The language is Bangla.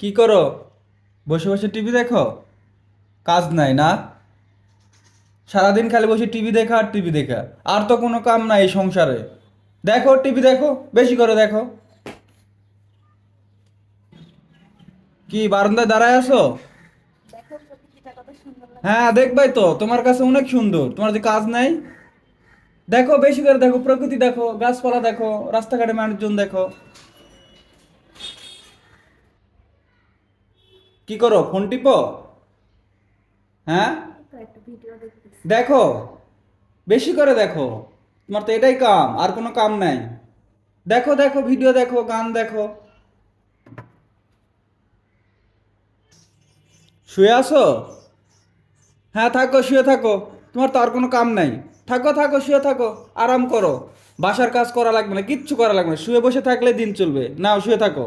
কি করো? বসে বসে টিভি দেখো? কাজ নাই না? সারাদিন খালি বসে টিভি দেখা আর টিভি দেখা। আর তো কোনো কাম নাই এই সংসারে। দেখো টিভি দেখো বেশি করে দেখো। কি বারান্দায় দাঁড়ায় আছো? হ্যাঁ দেখবাই তো তোমার কাছে অনেক সুন্দর। তোমার যে কাজ নাই? দেখো বেশি করে দেখো প্রকৃতি দেখো গাছপালা দেখো রাস্তাঘাটে মানুষজন দেখো। কি করো ফোন টিপো? হ্যাঁ? দেখো, বেশি করে দেখো। তোমার তো এটাই কাম, আর কোনো কাম নাই। দেখো দেখো ভিডিও দেখো, গান দেখো। শুয়ে আছো? হ্যাঁ থাকো, শুয়ে থাকো। তোমার তো আর কোনো কাম নাই। থাকো থাকো, শুয়ে থাকো, আরাম করো। বাসার কাজ করা লাগবে না, কিচ্ছু করা লাগবে না। শুয়ে বসে থাকলে দিন চলবে। নাও, শুয়ে থাকো।